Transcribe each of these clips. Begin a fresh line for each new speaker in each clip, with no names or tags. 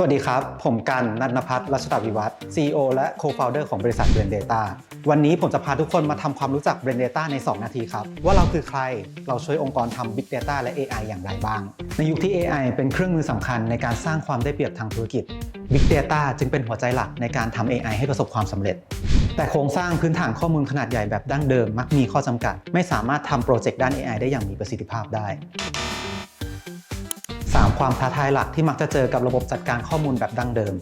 สวัสดีครับ ผมกันนันพัฒน์รัชตาวิวัฒน์ CEO และ Co-founder ของบริษัท Brain Data วันนี้ผมจะพาทุกคนมาทำความรู้จัก Brain Data ใน 2 นาทีครับ ว่าเราคือใครเราช่วยองค์กรทำ Big Data และ AI อย่างไรบ้าง ในยุคที่ AI เป็นเครื่องมือสำคัญในการสร้างความได้เปรียบทางธุรกิจ Big Data จึงเป็นหัวใจหลักในการทำ AI ให้ประสบความสำเร็จ แต่โครงสร้างพื้นฐานข้อมูลขนาดใหญ่แบบดั้งเดิม มักมีข้อจำกัด ไม่สามารถทำโปรเจกต์ด้าน AI ได้อย่างมีประสิทธิภาพได้ ความท้าทายหลักที่มักจะเจอกับระบบจัดการข้อมูลแบบดั้งเดิม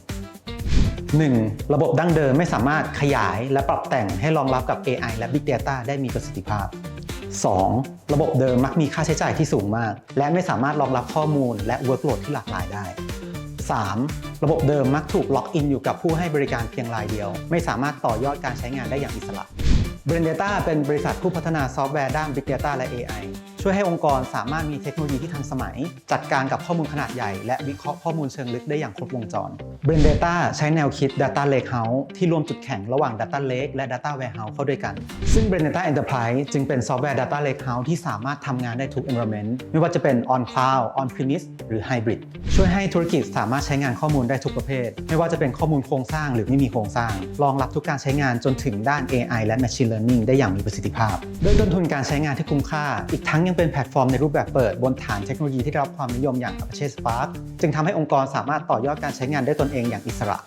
1. ระบบดั้งเดิมไม่สามารถขยายและปรับแต่งให้รองรับกับ AI และ Big Data ได้มีประสิทธิภาพ 2. ระบบเดิมมักมีค่าใช้จ่ายที่สูงมาก และไม่สามารถรองรับข้อมูลและ workload ที่หลากหลายได้ 3. ระบบเดิมมักถูกล็อกอินอยู่กับผู้ให้บริการเพียงรายเดียว ไม่สามารถต่อยอดการใช้งานได้อย่างอิสระ b r a n Data เป็นบริษัทผู้พัฒนาซอฟต์แวร์ด้าน Big Data และ AI ช่วยให้องค์กรสามารถมีเทคโนโลยีที่ทันสมัย จัดการกับข้อมูลขนาดใหญ่ และวิเคราะห์ข้อมูลเชิงลึกได้อย่างครบวงจร Brain Data ใช้แนวคิด Data Lakehouse ที่รวมจุดแข็งระหว่าง Data Lake และ Data Warehouse เข้าด้วยกัน ซึ่ง Brain Data Enterprise จึงเป็นซอฟต์แวร์ Data Lakehouse ที่สามารถทำงานได้ทุก environment ไม่ว่าจะเป็น on cloud on premise หรือ hybrid ช่วยให้ธุรกิจสามารถใช้งานข้อมูลได้ทุกประเภท ไม่ว่าจะเป็นข้อมูลโครงสร้างหรือไม่มีโครงสร้าง รองรับทุกการใช้งานจนถึงด้าน AI และ Machine Learning ได้อย่างมีประสิทธิภาพ ด้วยต้นทุนการใช้งานที่คุ้มค่า อีกทั้งยังเป็นแพลตฟอร์มในรูปแบบเปิดบนฐานเทคโนโลยีที่ได้รับความนิยมอย่าง Apache Spark จึงทำให้องค์กรสามารถต่อยอดการใช้งานได้ตนเองอย่างอิสระ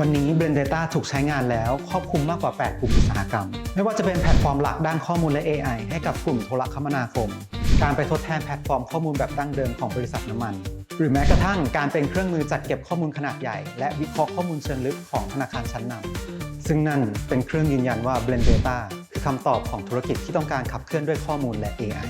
วันนี้ Brain Data ถูกใช้งานแล้วครอบคลุมมากกว่า 8 กลุ่มอุตสาหกรรม ไม่ว่าจะเป็นแพลตฟอร์มหลักด้านข้อมูลและ AI ให้กับกลุ่มโทรคมนาคม การไปทดแทนแพลตฟอร์มข้อมูลแบบดั้งเดิมของบริษัทน้ำมัน หรือแม้กระทั่งการเป็นเครื่องมือจัดเก็บข้อมูลขนาดใหญ่ และวิเคราะห์ข้อมูลเชิงลึกของธนาคารชั้นนำซึ่งนั่นเป็นเครื่องยืนยันว่า Blend Data คือคำตอบของธุรกิจที่ต้องการขับเคลื่อนด้วยข้อมูลและ AI